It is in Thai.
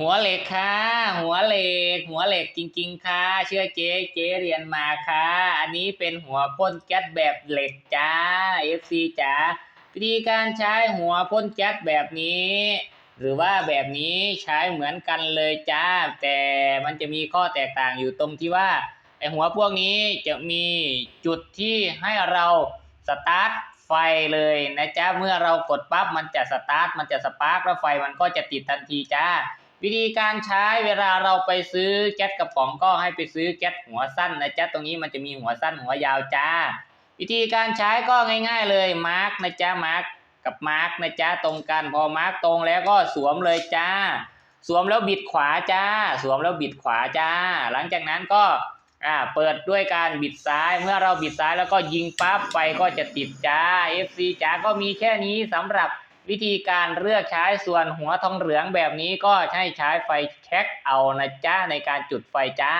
หัวเหล็กค่ะ หัวเหล็ก หัวเหล็กจริง ๆ ค่ะ เชื่อเจ๊เจ๊เรียนมาค่ะ อันนี้เป็นหัวพ่นแก๊สแบบเหล็กจ้า FC จ๋าวิธีการใช้หัวพ่นแก๊สแบบนี้ หรือว่าแบบนี้ใช้เหมือนกันเลยจ้า แต่มันจะมีข้อแตกต่างอยู่ตรงที่ว่าไอหัวพวกนี้จะมีจุดที่ให้เราสตาร์ทไฟเลยนะจ๊ะเมื่อเรากดปั๊บมันจะสตาร์ทมันจะสปาร์กแล้วไฟมันก็จะติดทันทีจ้า วิธีการใช้เวลาเราไปซื้อแก๊สกระป๋องก็ให้ไปซื้อแก๊สหัวสั้นนะจ๊ะตรงนี้มันจะมีหัวสั้นหัวยาวจ้า วิธีการใช้ก็ง่าย ๆ เลยมาร์กนะจ๊ะมาร์กกับมาร์กนะจ๊ะตรงกันพอมาร์กตรงแล้วก็สวมเลยจ้า สวมแล้วบิดขวาจ้า สวมแล้วบิดขวาจ้า หลังจากนั้นก็อ่าเปิดด้วยการบิดซ้ายเมื่อเราบิดซ้ายแล้วก็ยิงปั๊บไฟก็จะติดจ้า FC จ้าก็มีแค่นี้สำหรับ วิธีการเลือกใช้ส่วนหัวทองเหลืองแบบนี้ก็ให้ใช้ไฟแช็กเอานะจ้าในการจุดไฟจ้า